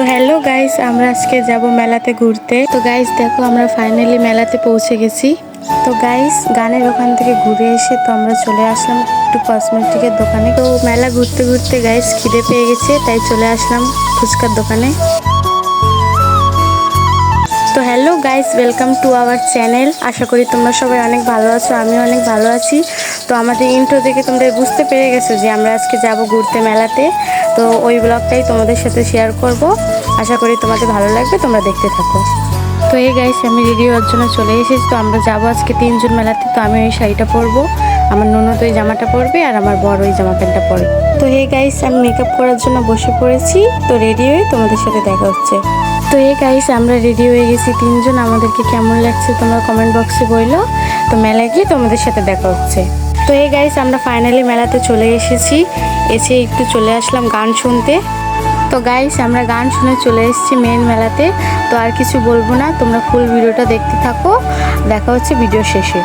তো hello guys আমরা আজকে যাব মেলাতে ঘুরতে। তো গাইস দেখো আমরা ফাইনালি মেলাতে পৌঁছে গেছি। তো গাইস গানের ওখান থেকে ঘুরে এসে তো আমরা চলে আসলাম একটু কসমেটিকের দোকানে। তো মেলা ঘুরতে ঘুরতে গাইস খিদে পেয়ে গেছে, তাই চলে আসলাম ফুচকার দোকানে। তো hello guys welcome to our channel আশা করি তোমরা সবাই অনেক ভালো আছো, আমিও অনেক ভালো আছি। তো আমাদের ইন্ট্রো থেকে তোমরা বুঝতে পেরে গেছো যে আমরা আজকে যাব ঘুরতে মেলাতে। তো ওই ব্লগটাই তোমাদের সাথে শেয়ার করব। আশা করি তোমাদের ভালো লাগবে তোমরা দেখতে থাকো। তো এই গাইস আমি রেডি হওয়ার জন্য চলে এসেছি। তো আমরা যাব আজকে তিনজন মেলাতে। তো আমি ওই শাড়িটা পরবো আমার ননদ ওই জামাটা পরবে আর আমার বড় ওই জামা প্যান্টটা পরবে তো এই গাইস আমি মেকআপ করার জন্য বসে পড়েছি। তো রেডি হয়ে তোমাদের সাথে দেখা হচ্ছে। তো এই গাইস আমরা রেডি হয়ে গেছি তিনজন। আমাদেরকে কেমন লাগছে তোমরা কমেন্ট বক্সে বলল তো মেলায় গিয়ে তোমাদের সাথে দেখা হচ্ছে। তো এই গাইস আমরা ফাইনালি মেলাতে চলে এসেছি। এসে একটু চলে আসলাম গান শুনতে। তো গাইস আমরা গান শুনে চলে এসেছি মেন মেলাতে। তো আর কিছু বলব না, তোমরা ফুল ভিডিওটা দেখতে থাকো। দেখা হচ্ছে ভিডিও শেষে।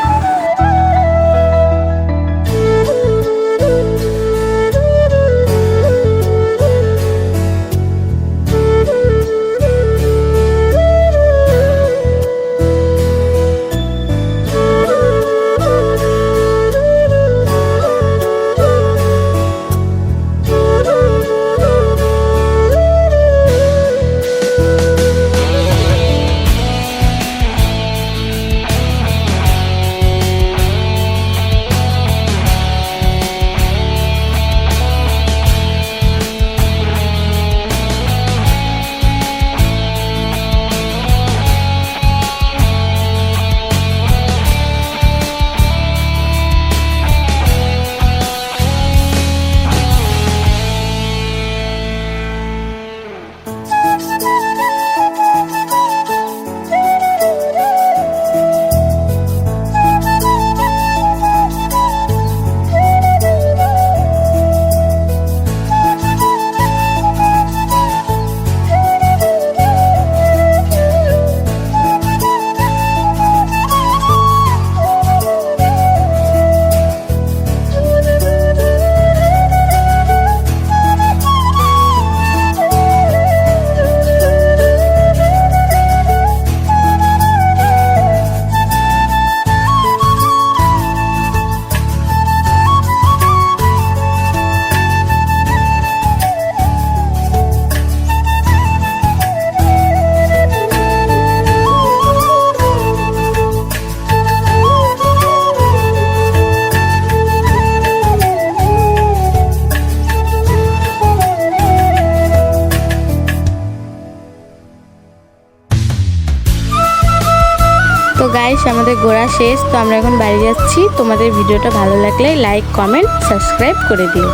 গাইস আমাদের ঘোরা শেষ, তো আমরা এখন বাড়ি যাচ্ছি। তোমাদের ভিডিওটা ভালো লাগলে লাইক কমেন্ট সাবস্ক্রাইব করে দিও।